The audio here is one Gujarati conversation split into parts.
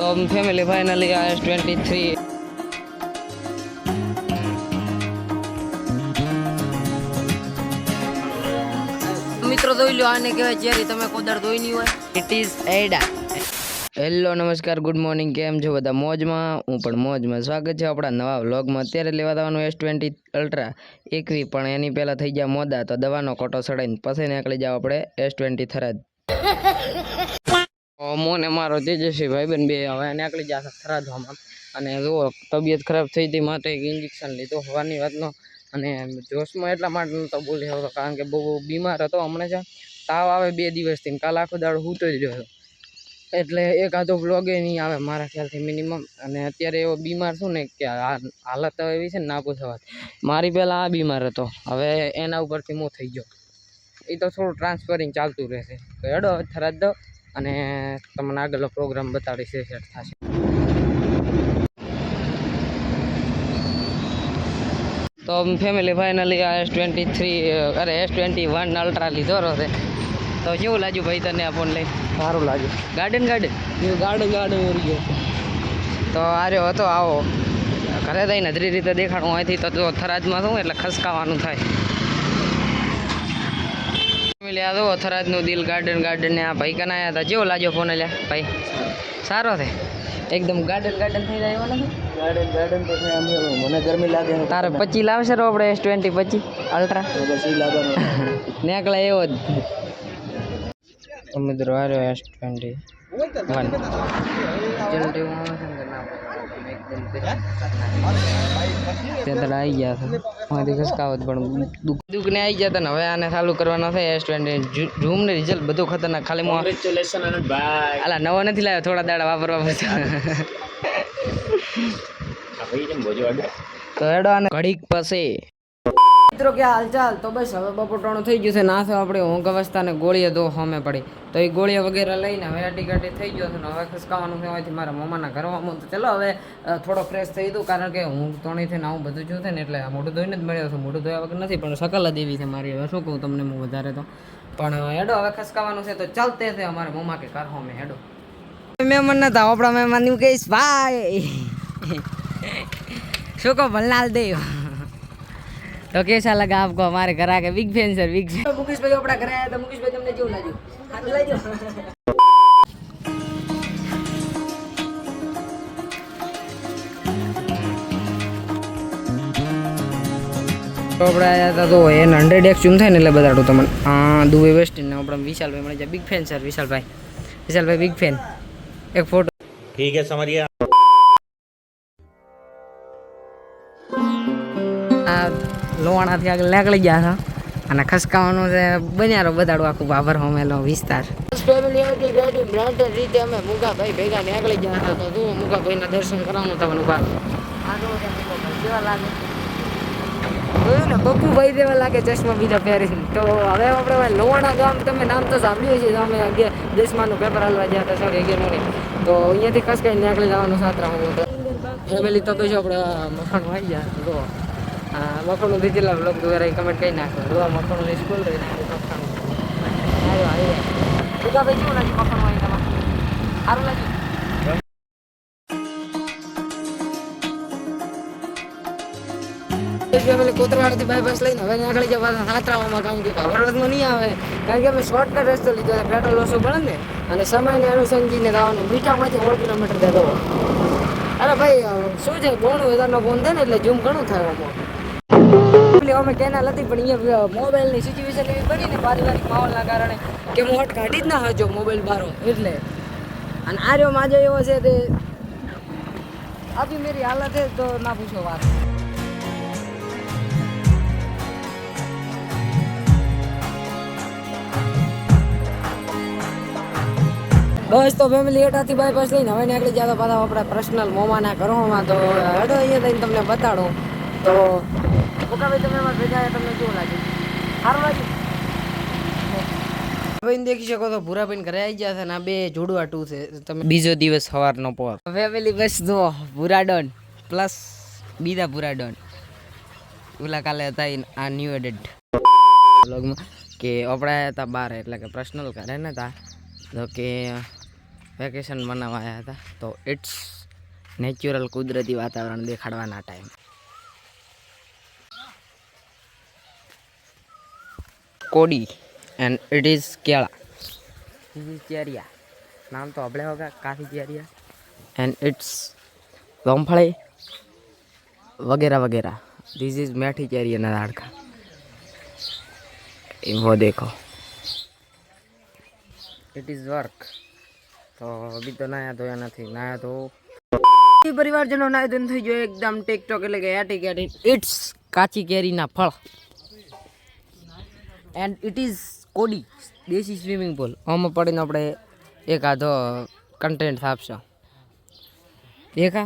તો ફેમિલી ફાઇનલી આ એસ ટ્વેન્ટી થ્રી મિત્રો ધોઈ લો આને કહેવાય જેરી તમે કોદર ધોઈ નહીં હોય. ઇટ ઇઝ એડા હેલો નમસ્કાર ગુડ મોર્નિંગ કેમ છો બધા? મોજમાં? હું પણ મોજમાં. સ્વાગત છે આપણા નવા વ્લોગમાં અત્યારે લેવા દેવાનું એસ ટ્વેન્ટી અલ્ટ્રા એકવી પણ એની પહેલાં થઈ ગયા મોદા તો દવાનો કોટો સડાઈને પછી નીકળી જાવ આપણે એસ ટ્વેન્ટી થરાદ. મોને મારો તેજસ્વી બેન બે હવે નીકળી જશે થરાદવામાં અને જો તબિયત ખરાબ થઈ હતી માટે એક ઇન્જેક્શન લીધું હોવાની વાતનો. અને જોશમાં એટલા માટે નહોતો બોલી હતો, કારણ કે બહુ બીમાર હતો હમણાં છે તાવ આવે બે દિવસથી કાલ આખો દાડો હૂતો જ રહ્યો એટલે આધો બ્લોગે નહીં આવે મારા ખ્યાલથી મિનિમમ અને અત્યારે એવો બીમાર છું ને કે હાલત તો એવી છે ને ના પૂછવા મારી પહેલાં આ બીમાર હતો, હવે એના ઉપરથી હું થઈ ગયો. એ તો થોડું ટ્રાન્સફરિંગ ચાલતું રહેશે. તો હેડો થરાદ દો. અને તમને આગળનો પ્રોગ્રામ બતાડીશ એ સેટ થશે. તો ફેમિલી ફાઇનલી આ એસ ટ્વેન્ટી થ્રી અરે એસ ટ્વેન્ટી વન અલ્ટ્રા લીધો છે. તો કેવું લાગ્યું ભાઈ તને આ ફોન લઈ સારું લાગ્યું. ગાર્ડન ગાર્ડન ગાર્ડન ગાર્ડન ઉરી ગયો. તો આર્યો હતો આવો. ઘરે થઈને નજરી રીતે દેખાડું અહીંથી તો થરાજમાં થરાદમાં શું એટલે ખસકાવાનું થાય. ફેમિલી આ થરાદનું દિલ ગાર્ડન ગાર્ડન ને આ ભાઈ કના આવ્યા હતા. જેવો લાગ્યો ફોન લ્યા ભાઈ સારો છે? એકદમ ગાર્ડન ગાર્ડન થઈ જાય એવો નથી? ગાર્ડન ગાર્ડન તો મને ગરમી લાગે તારે પચી લાવશે રો આપણે એસ ટ્વેન્ટી પચી? અલ્ટ્રા? પછી લાગવાનું. નેકળા એવો જ. મિત્રો એસ ટ્વેન્ટી વન ત્યાં આવી ગયા હતા માંથી પણ દુઃખ દુઃખને આવી ગયા હતા ને હવે આને ચાલુ કરવાના છે એસ ટ્વેન્ટી ઝૂમ ને રિઝલ્ટ બધું ખતરનાક. ખાલી કોંગ્રેચ્યુલેશન આનંદભાઈ અલા નવો નથી લાવ્યો થોડા દાડા વાપરવા પડશે ભાઈ તો હેડો આને. ઘડીક પછી. મિત્રો કે હાલચાલ તો બસ હવે બપોટાણું થઈ ગયું છે. ના તો આપણે ઊંઘ અવસ્થાને ગોળીએ દો હોમે પડી. તો એ ગોળીઓ વગેરે લઈને હવે અટી કાટી થઈ ગયો છે ને હવે ખસકાવાનું છે મારા મમ્માના ઘરમાં તો ચલો હવે થોડો ફ્રેશ થઈ દઉં કારણ કે હું તોણી થઈને આવું બધું જોયું છે ને એટલે મોઢું ધોઈને જ મળ્યો છું. મોઢું ધોયા વગર નથી, પણ શકલ જ એવી છે મારી. હવે શું કહું તમને હું વધારે તો. પણ હેડો, હવે ખસકાવાનું છે તો ચાલતે છે અમારા મમ્મા કે કર હોમે હેડો. મહેમાન નતા આપણા મહેમાન કહીશ, ભાઈ. શું કહો ભલનાલ દેવ તો कैसा लगा आपको हमारे घर आके big fan sir big fan Mukesh bhai अपना घर आया था मुकेश भाई તમને કેવું લાગ્યું હાથ લાગ્યો તો આપણે આવ્યા હતા તો એન હંડ્રેડ એક્સ ઝૂમ થાય ને એટલે બતાડું તમને હા દુબઈ વેસ્ટ ને આપણે વિશાલભાઈ મળી જાય બિગ ફેન સર વિશાલભાઈ વિશાલભાઈ બિગ ફેન એક ફોટો ठीक है समझ લોવાણાથી આગળ નીકળી ગયા હતા અને ખસકાવાનું છે બન્યારો બધાડું આખું બાબર હોમેલો વિસ્તાર. ફેમિલી હતી ગાડી બ્રાન્ડેડ ભેગા નીકળી ગયા હતા. તો તું મુગાભાઈના દર્શન કરવાનું ને બબ્બુભાઈ જેવા લાગે ચશ્મા બીજા પહેરીને. તો હવે આપણે લોવાણા ગામ તમે નામ તો સાંભળ્યું છે અમે અગિયાર દસમાનું પેપર હાલવા ગયા હતા સોરી અગિયાર તો અહીંયાથી ખસકાઈ નીકળી જવાનું સાતરા હું ફેમિલી તો કહીશું આપણે મકાન આવી ગયા તો હા મખાણું દીધેલા બ્લોગ દ્વારા કમેન્ટ કરી નાખો. આ મખાણું સ્કૂલ રહી નાખે મખાણું આવ્યો આવ્યો ભાઈ કેવું લાગ્યું મખાણું આવી તમારે સારું લાગ્યું? કોતરવાડથી બાયપાસ લઈને હવે આગળ જવા સાતરામાં કામ કે વરદમાં નહીં આવે. કારણ કે અમે શોર્ટકટ રસ્તો લીધો છે પેટ્રોલ ઓછો પડે ને અને સમયને અનુસંધીને જવાનું. મીઠામાંથી ઓળ કિલોમીટર દેતો અરે ભાઈ શું છે? બોણ હજારનો ફોન થાય ને એટલે જૂમ ઘણું થાય આમાં. અમે કેનાલ હતી, પણ અહીંયા મોબાઈલની સિચ્યુએશન એવી બની ને પારિવારિક માહોલના કારણે કે હું હટ કાઢી જ ના હજો મોબાઈલ બારો, એટલે. અને આર્યો માજો એવો છે તે અભી મેરી હાલત હે તો ના પૂછો વાત. બસ તો ફેમિલી એટાથી બાયપાસ લઈને હવે નીકળી જતા પાછા આપણા પર્સનલ મોમાના ઘરોમાં. તો હેડો અહીંયા થઈને તમને બતાડો. તો ઓકાભાઈ તમે એમાં ભેગા તમને કેવું લાગે? સારું લાગ્યું ભાઈ દેખી શકો તો ભૂરાભાઈ ઘરે આવી ગયા છે ને આ બે જોડવા ટુ છે. તમે બીજો દિવસ સવારનો પોર ફેમિલી બસ જો ભૂરા ડોન પ્લસ બીજા ભૂરા ડોન ઓલા કાલે હતા આ ન્યૂ એડેડ લગ્ન કે અપડાયા હતા બાર, એટલે કે પર્સનલ કરે ને તા તો કે વેકેશન મનાવવા આવ્યા હતા. તો ઇટ્સ નેચરલ કુદરતી વાતાવરણ દેખાડવાના ટાઈમ કોડી એન્ડ ઇટ ઇઝ કેળા ધીસ ઇઝ ચેરિયા નામ તો આપણે હોગા કાફી ચેરિયા એન્ડ ઇટ્સ લોમફળી વગેરે વગેરે ધીસ ઇઝ મેઠી ચેરિયાના દાડકા वो देखो इट इज वर्क तो अभी तो नया धोया નથી નયા તો પરિવારજનો નાય ધોઈને થઈ ગયો એકદમ ટિકટોક એટલે કે એટી કેટી ઇટ્સ કાચી કેરીના ફળ એન્ડ ઇટ ઇઝ કોડી દેશી સ્વિમિંગ પુલ આમાં પડીને આપણે એક આધો કન્ટેન્ટ આપશો. દેખા?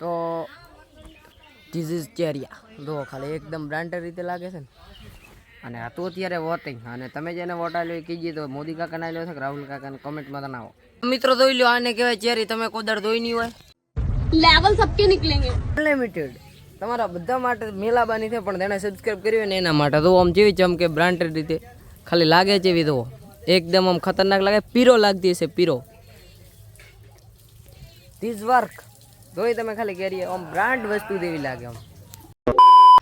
તો ધીસ ઇઝ ચેરિયા. જો ખાલી એકદમ બ્રાન્ડેડ રીતે લાગે છે ને. અને હતું અત્યારે વોટિંગ. અને તમે જેને વોટ આવ્યો એ કહીએ તો મોદી કાકાને લ્યો છે કે રાહુલ કાકાને કોમેન્ટમાં તો ના આવો મિત્રો ધોઈ લ્યો આને કહેવાય ચેરી. તમે કોદર ધોઈ નહીં હોય. લેવલ સબકે નીકળેંગે. અનલિમિટેડ તમારા બધા માટે મેલાબાની છે, પણ તેણે સબસ્ક્રાઇબ કર્યું ને એના માટે. તો આમ જેવી ચમકે બ્રાન્ડેડ રીતે. ખાલી લાગે છે એવી તો. એકદમ આમ ખતરનાક લાગે. પીરો લાગતી હશે, પીરો. ધીસ વર્ક જોઈ તમે ખાલી કેરી આમ બ્રાન્ડ વસ્તુ જેવી લાગે આમ.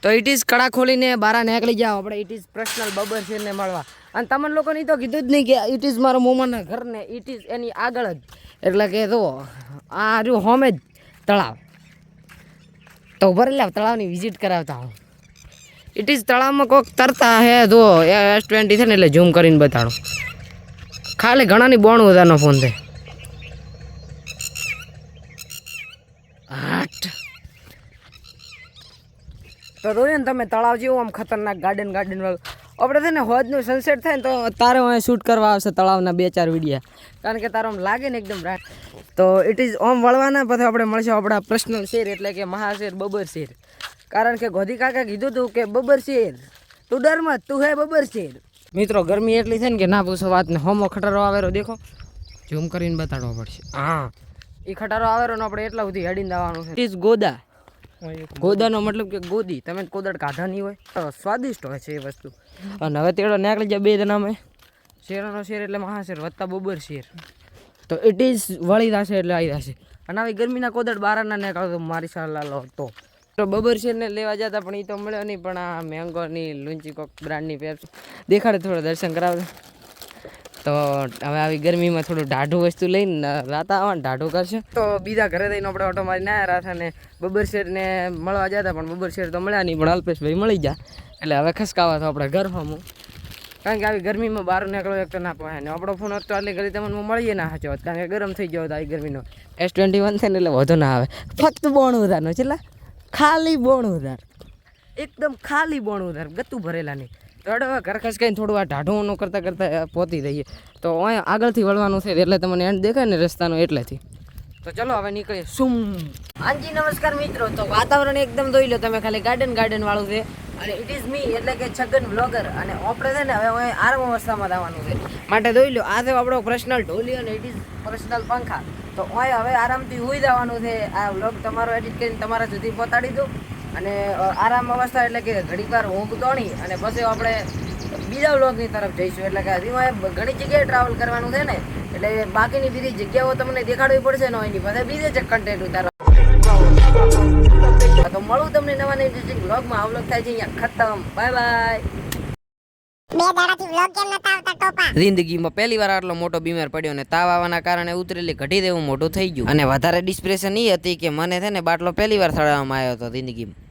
તો ઇટ ઇઝ કડા ખોલીને બારા નીકળી જાઓ આપણે ઇટ ઇઝ પર્સનલ બબર છે ને મળવા. અને તમને લોકોને તો કીધું જ નહીં કે ઇટ ઇઝ મારા મોમાના ઘર ને ઇટ ઇઝ એની આગળ જ. એટલે કે જો, આ રહ્યું હોમે જ તળાવ. તો ભરે લે તળાવની વિઝિટ કરાવતા હો ઇટ ઇઝ તળાવમાં કોઈક તરતા હે જો એસ ટ્વેન્ટી છે ને એટલે ઝૂમ કરીને બતાડો. ખાલી ઘણાની બોણું હજારનો ફોન છે. આઠ. તો રોયન ને તમે તળાવ જેવું આમ ખતરનાક ગાર્ડન ગાર્ડન વાળું. આપણે છે ને હોજનું સનસેટ થાય ને તો તારે અહીં શૂટ કરવા આવશે તળાવના બે ચાર વિડીયા કારણ કે તારો આમ લાગે ને એકદમ રાત. તો ઇટ ઇઝ ઓમ વળવાના, પછી આપણે મળશું આપણા પર્સનલ શેર, એટલે કે મહાશેર, બબર શેર. કારણ કે ગોધી કાકા કીધું હતું કે બબર શેર. તું ડર મત, તું હે બબર શેર. મિત્રો, ગરમી એટલી છે ને કે ના પૂછો વાત ને હોમો ખટારો આવેરો, દેખો. ઝૂમ કરીને બતાડવો પડશે. હા. એ ખટારો આવેરો ને આપણે એટલા સુધી હેડીને આવવાનું છે. It is ગોદા. ગોદાનો મતલબ કે ગોદી. તમે કોદળ કાઢા નહીં હોય સ્વાદિષ્ટ હોય છે એ વસ્તુ. અને હવે તેડો નીકળી જાય બે જણામાં. શેરનો શેર એટલે મહાશેર વત્તા બબર શેર. તો ઇટ ઇઝ વળી જશે એટલે આવી જશે. અને આવી ગરમીના કોદળ બારાના નીકળો તો મારી સાલા લો તો તો બબર શેરને લેવા જતા પણ એ તો મળ્યો નહીં, પણ આ મેંગોની લુંચી કોક બ્રાન્ડની પેપ્સ દેખાડે થોડા દર્શન કરાવજો તો હવે આવી ગરમીમાં થોડું ઢાઢું વસ્તુ લઈને રાતા આવવાનું ઢાઢું કરશે. તો બીજા ઘરે થઈને આપણે ઓટો મારીને આવ્યા રાતા ને બબર શેરને મળવા જતા પણ બબર શેર તો મળ્યા નહીં, પણ અલ્પેશભાઈ મળી ગયા. એટલે હવે ખસકાવા તો આપણે ઘર હમું. કારણ કે આવી ગરમીમાં બહાર નીકળો એક તો ના પવાય ને આપણો ફોન હતો એટલે ઘડી તમને મળીએ ના સાચો કારણ કે ગરમ થઈ ગયો હતો આવી ગરમીનો. એસ ટ્વેન્ટી વન થાય ને એટલે વધુ ના આવે. ફક્ત બોણ ઉધારનો છેલ્લા ખાલી બોણ ઉધાર એકદમ ખાલી બોણ ઉધાર ગતું ભરેલા નહીં. હવે ઘર ખસકાઈને થોડું આ ઢાઢું કરતાં કરતાં પહોંચી જઈએ તો અહીંયા આગળથી વળવાનું છે, એટલે તમને એન્ડ દેખાય ને રસ્તાનો એટલેથી. તો ચલો હવે નીકળીએ. શું? હાજી, નમસ્કાર મિત્રો. તો વાતાવરણ એકદમ જોઈ લો. તમે ખાલી ગાર્ડન ગાર્ડન વાળું છે. અને ઇટ ઇઝ મી એટલે કે છગન બ્લોગર અને આપણે છે ને હવે આરામ અવસ્થામાં જવાનું છે. માટે જોઈ લો. આ છે આપણો પર્સનલ ઢોલી અને ઇટ ઇઝ પર્સનલ પંખા. તો ઓય હવે આરામથી હોઈ જવાનું છે. આ વ્લોગ તમારો એડિટ કરીને તમારા સુધી પહોંચાડી દઉં. અને આરામ અવસ્થા એટલે કે ઘડીક વાર ઊંઘ તોણી અને પછી આપણે બીજા વ્લોગની તરફ જઈશું. એટલે કે હજી ઘણી જગ્યાએ ટ્રાવેલ કરવાનું છે ને, એટલે બાકીની બીજી જગ્યાઓ તમને દેખાડવી પડશે, ને એની પાસે બીજે જ કન્ટેન્ટ ઉતારવા. તો મળું તમને નવા નવી વ્લોગમાં આ થાય છે અહીંયા. ખતમ. બાય બાય બે દાડાથી જિંદગીમાં પહેલી વાર આટલો મોટો બીમાર પડ્યો ને તાવ આવવાના કારણે ઉતરેલી ઘટી દેવું મોટું થઈ ગયું. અને વધારે ડિસ્પ્રેશન એ હતી કે મને છે ને બાટલો પહેલી વાર સળવામાં આવ્યો હતો જિંદગીમાં.